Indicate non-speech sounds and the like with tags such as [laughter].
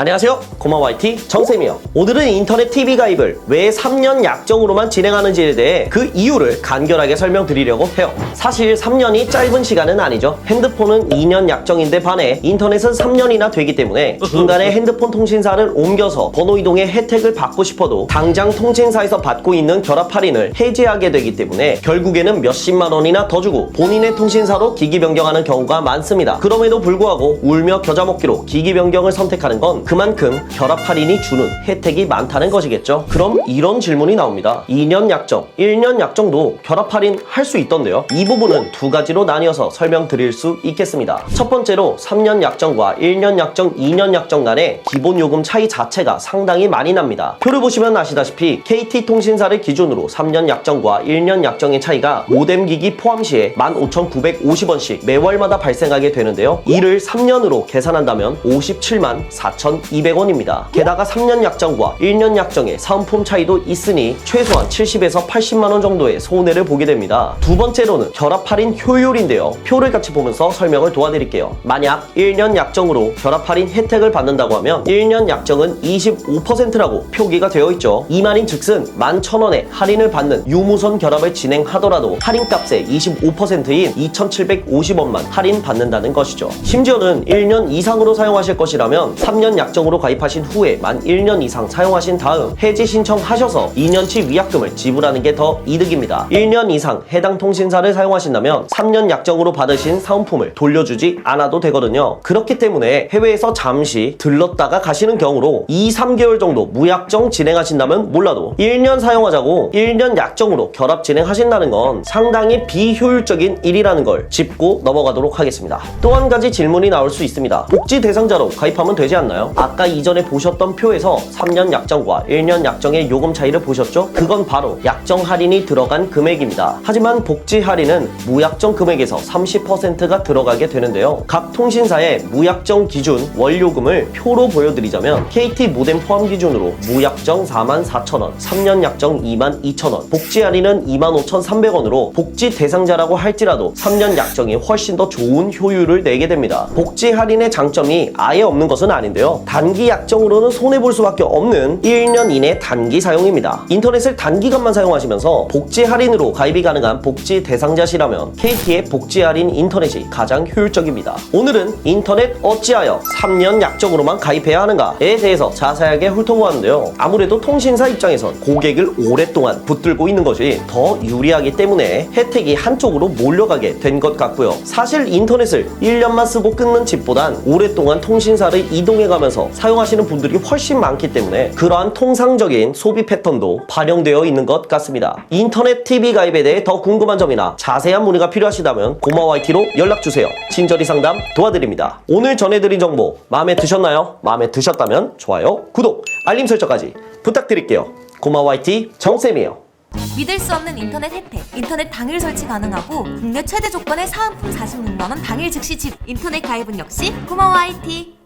안녕하세요. 고마워 IT 정쌤이요. 오늘은 인터넷 TV 가입을 왜 3년 약정으로만 진행하는지에 대해 그 이유를 간결하게 설명드리려고 해요. 사실 3년이 짧은 시간은 아니죠. 핸드폰은 2년 약정인데 반해 인터넷은 3년이나 되기 때문에 중간에 [laughs] 핸드폰 통신사를 옮겨서 번호 이동의 혜택을 받고 싶어도 당장 통신사에서 받고 있는 결합 할인을 해지하게 되기 때문에 결국에는 몇십만 원이나 더 주고 본인의 통신사로 기기 변경하는 경우가 많습니다. 그럼에도 불구하고 울며 겨자 먹기로 기기 변경을 선택하는 건 그만큼 결합 할인이 주는 혜택이 많다는 것이겠죠. 그럼 이런 질문이 나옵니다. 2년 약정, 1년 약정도 결합 할인 할 수 있던데요. 이 부분은 두 가지로 나뉘어서 설명드릴 수 있겠습니다. 첫 번째로 3년 약정과 1년 약정, 2년 약정 간의 기본 요금 차이 자체가 상당히 많이 납니다. 표를 보시면 아시다시피 KT 통신사를 기준으로 3년 약정과 1년 약정의 차이가 모뎀 기기 포함 시에 15,950원씩 매월마다 발생하게 되는데요. 이를 3년으로 계산한다면 57만 4,200원입니다. 게다가 3년 약정과 1년 약정의 사은품 차이도 있으니 최소한 70에서 80만 원 정도의 손해를 보게 됩니다. 두 번째로는 결합 할인 효율인데요. 표를 같이 보면서 설명을 도와드릴게요. 만약 1년 약정으로 결합 할인 혜택을 받는다고 하면 1년 약정은 25%라고 표기가 되어 있죠. 이 말인 즉슨 11,000원에 할인을 받는 유무선 결합을 진행하더라도 할인값의 25%인 2,750원만 할인 받는다는 것이죠. 심지어는 1년 이상으로 사용하실 것이라면 3년 약 정으로 가입하신 후에 만 1년 이상 사용하신 다음 해지 신청하셔서 2년치 위약금을 지불하는 게 더 이득입니다. 1년 이상 해당 통신사를 사용하신다면 3년 약정으로 받으신 사은품을 돌려주지 않아도 되거든요. 그렇기 때문에 해외에서 잠시 들렀다가 가시는 경우로 2, 3개월 정도 무약정 진행하신다면 몰라도 1년 사용하자고 1년 약정으로 결합 진행하신다는 건 상당히 비효율적인 일이라는 걸 짚고 넘어가도록 하겠습니다. 또 한 가지 질문이 나올 수 있습니다. 복지 대상자로 가입하면 되지 않나요? 아까 이전에 보셨던 표에서 3년 약정과 1년 약정의 요금 차이를 보셨죠? 그건 바로 약정 할인이 들어간 금액입니다. 하지만 복지 할인은 무약정 금액에서 30%가 들어가게 되는데요. 각 통신사의 무약정 기준 월요금을 표로 보여드리자면 KT 모뎀 포함 기준으로 무약정 44,000원, 3년 약정 22,000원, 복지 할인은 25,300원으로 복지 대상자라고 할지라도 3년 약정이 훨씬 더 좋은 효율을 내게 됩니다. 복지 할인의 장점이 아예 없는 것은 아닌데요. 단기 약정으로는 손해볼 수밖에 없는 1년 이내 단기 사용입니다. 인터넷을 단기간만 사용하시면서 복지 할인으로 가입이 가능한 복지 대상자시라면 KT의 복지 할인 인터넷이 가장 효율적입니다. 오늘은 인터넷 어찌하여 3년 약정으로만 가입해야 하는가에 대해서 자세하게 훑어보았는데요. 아무래도 통신사 입장에선 고객을 오랫동안 붙들고 있는 것이 더 유리하기 때문에 혜택이 한쪽으로 몰려가게 된 것 같고요. 사실 인터넷을 1년만 쓰고 끊는 집보단 오랫동안 통신사를 이동해가 면서 사용하시는 분들이 훨씬 많기 때문에 그러한 통상적인 소비 패턴도 반영되어 있는 것 같습니다. 인터넷 TV 가입에 대해 더 궁금한 점이나 자세한 문의가 필요하시다면 고마워 IT로 연락주세요. 친절히 상담 도와드립니다. 오늘 전해드린 정보 마음에 드셨나요? 마음에 드셨다면 좋아요, 구독, 알림 설정까지 부탁드릴게요. 고마워 IT 정쌤이에요. 믿을 수 없는 인터넷 혜택. 인터넷 당일 설치 가능하고 국내 최대 조건의 사은품 46만 원 당일 즉시 집. 인터넷 가입은 역시 고마워 IT.